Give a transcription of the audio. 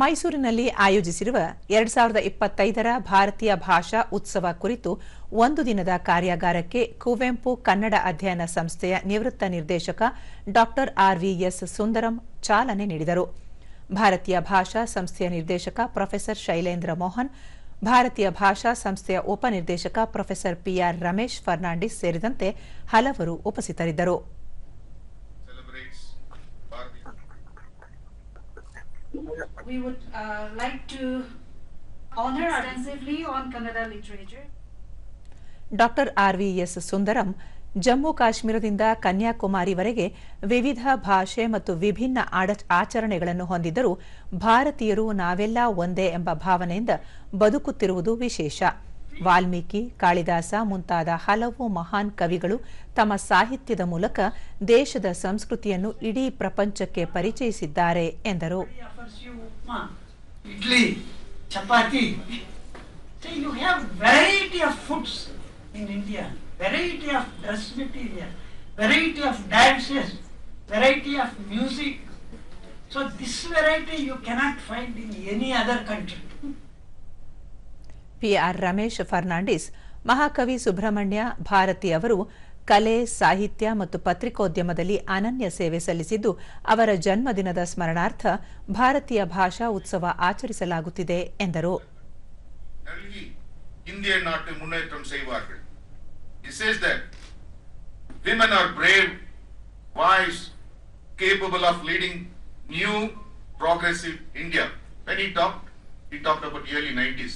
ಮೈಸೂರಿನಲ್ಲಿ ಆಯೋಜಿಸಿರುವ ಎರಡ್ ಸಾವಿರದ ಇಪ್ಪತ್ತೈದರ ಭಾರತೀಯ ಭಾಷಾ ಉತ್ಸವ ಕುರಿತು ಒಂದು ದಿನದ ಕಾರ್ಯಾಗಾರಕ್ಕೆ ಕುವೆಂಪು ಕನ್ನಡ ಅಧ್ಯಯನ ಸಂಸ್ಥೆಯ ನಿವೃತ್ತ ನಿರ್ದೇಶಕ ಡಾ ಆರ್ವಿಎಸ್ ಸುಂದರಂ ಚಾಲನೆ ನೀಡಿದರು. ಭಾರತೀಯ ಭಾಷಾ ಸಂಸ್ಥೆಯ ನಿರ್ದೇಶಕ ಪ್ರೊಫೆಸರ್ ಶೈಲೇಂದ್ರ ಮೋಹನ್, ಭಾರತೀಯ ಭಾಷಾ ಸಂಸ್ಥೆಯ ಉಪನಿರ್ದೇಶಕ ಪ್ರೊಫೆಸರ್ ಪಿಆರ್ ರಮೇಶ್ ಫರ್ನಾಂಡಿಸ್ ಸೇರಿದಂತೆ ಹಲವರು ಉಪಸ್ಥಿತರಿದ್ದರು. We would uh, like to honor extensively on Kannada literature. Doctor R V S Sundaram Jammu ಕಾಶ್ಮೀರದಿಂದ ಕನ್ಯಾಕುಮಾರಿವರೆಗೆ ವಿವಿಧ ಭಾಷೆ ಮತ್ತು ವಿಭಿನ್ನ ಆಡ- ಆಚರಣೆಗಳನ್ನು ಹೊಂದಿದ್ದರೂ ಭಾರತೀಯರು ನಾವೆಲ್ಲ ಒಂದೇ ಎಂಬ ಭಾವನೆಯಿಂದ ಬದುಕುತ್ತಿರುವುದು ವಿಶೇಷ ವಾಲ್ಮೀಕಿ, ಕಾಳಿದಾಸ, ಮುಂತಾದ ಹಲವು ಮಹಾನ್ ಕವಿಗಳು ತಮ್ಮ ಸಾಹಿತ್ಯದ ಮೂಲಕ ದೇಶದ ಸಂಸ್ಕೃತಿಯನ್ನು ಇಡೀ ಪ್ರಪಂಚಕ್ಕೆ ಪರಿಚಯಿಸಿದ್ದಾರೆ ಎಂದರು idli, chapati. You have variety of foods in India. Variety of material, variety of variety of music. this variety you cannot find in any other country. P R Ramesh Fernandes ಮಹಾಕವಿ ಸುಬ್ರಹ್ಮಣ್ಯ ಭಾರತಿ ಅವರು ಕಲೆ ಸಾಹಿತ್ಯ ಮತ್ತು ಪತ್ರಿಕೋದ್ಯಮದಲ್ಲಿ ಅನನ್ಯ ಸೇವೆ ಸಲ್ಲಿಸಿದ್ದು ಅವರ ಜನ್ಮದಿನದ ಸ್ಮರಣಾರ್ಥ ಭಾರತೀಯ ಭಾಷಾ ಉತ್ಸವ ಆಚರಿಸಲಾಗುತ್ತಿದೆ ಎಂದರು. When he talked, he talked about early 90s.